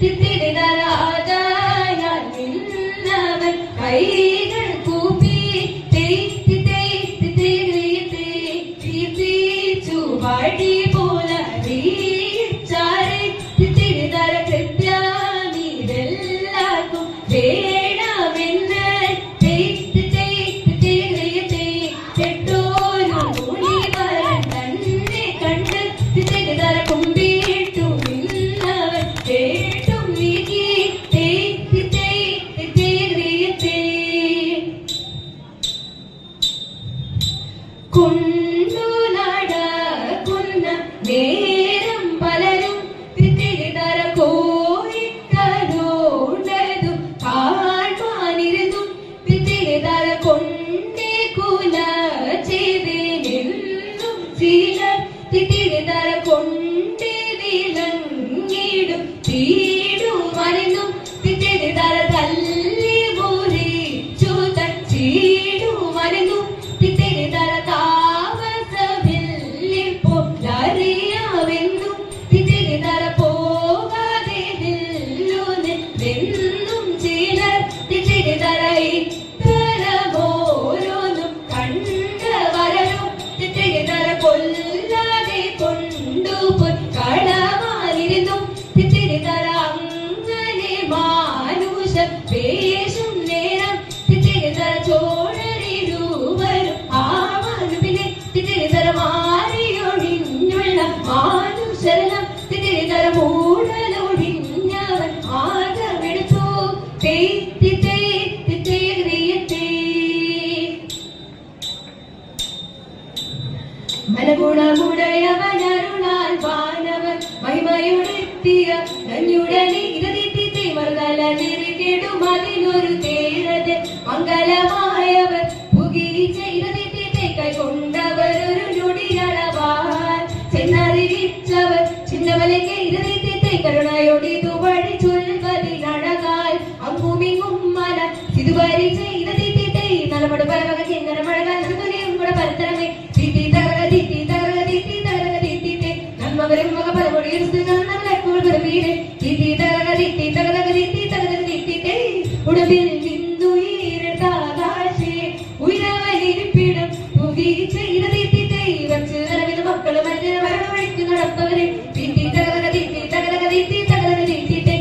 தித்திடின ராஜாயால் நின்றவன் கைகள் கூப்பி தேய்த்து தேய்த்து போல வீ തിത്തിരിതര കൊണ്ടേ വിളങ്ങിടും തീടും തല്ലി അറിയാമെന്നും തിത്തിരിതര പോകാതെ നില്ലുന്നെന്നും ചിലർ തിത്തിരിതര ഇത്തരമോരോന്നും പേശും നേരം തിത്തിരിതര ചോഴരിരുവരും ആ മനുവിനെ തിത്തിരിതര മാറിയൊഴിഞ്ഞുള്ള മാനുഷരണം തിത്തിരിതര മൂടലൊഴിഞ്ഞവൻ ആദമെടുത്തു. തേത്തി തേത്തി തേറിയത്തേ മലഗുണമുടയവനരുണാൽ വാനവൻ മഹിമയുടെത്തിയ ഇരതിത്തി നെറുകിടുമതിനൊരു തേരത് മംഗലമായവർ പുകി ചെയ്തതിന്റെ കൊണ്ടവർ ഒരു നൊടികളവാൻ ചെന്നറിയിച്ചവർ ചിന്തമലെ ചെയ്തതിന്റെ കരുണയൊടിതു വഴി ചൊൽവതി നടകാൽ അങ്ങുമിങ്ങും മന ഇതുവരെ ചെയ്തതിന്റെ നലമട് പരമക ചെങ്ങന മഴകാൽ തുണിയും കൂടെ പരത്തരമേ തിത്തി തകർക തിത്തി തകർക തിത്തി തകർക തിത്തി നമ്മവരും മക പരമൊടിയിൽ നമ്മളെ കൂടുതൽ വീട് തിത്തി തകർക തിത്തി ഉടവിൽ നിന്നുയരതാകാശേ ഉയരവലിരിപ്പിടം പുവി ചെയ്ത തീത്തി ദൈവം ചേർവിൽ മക്കളും മരണമഴിച്ചു നടപ്പവരെ. തീത്തി തകലക തീത്തി തകലക തീത്തി തകലക തീത്തിത്തെ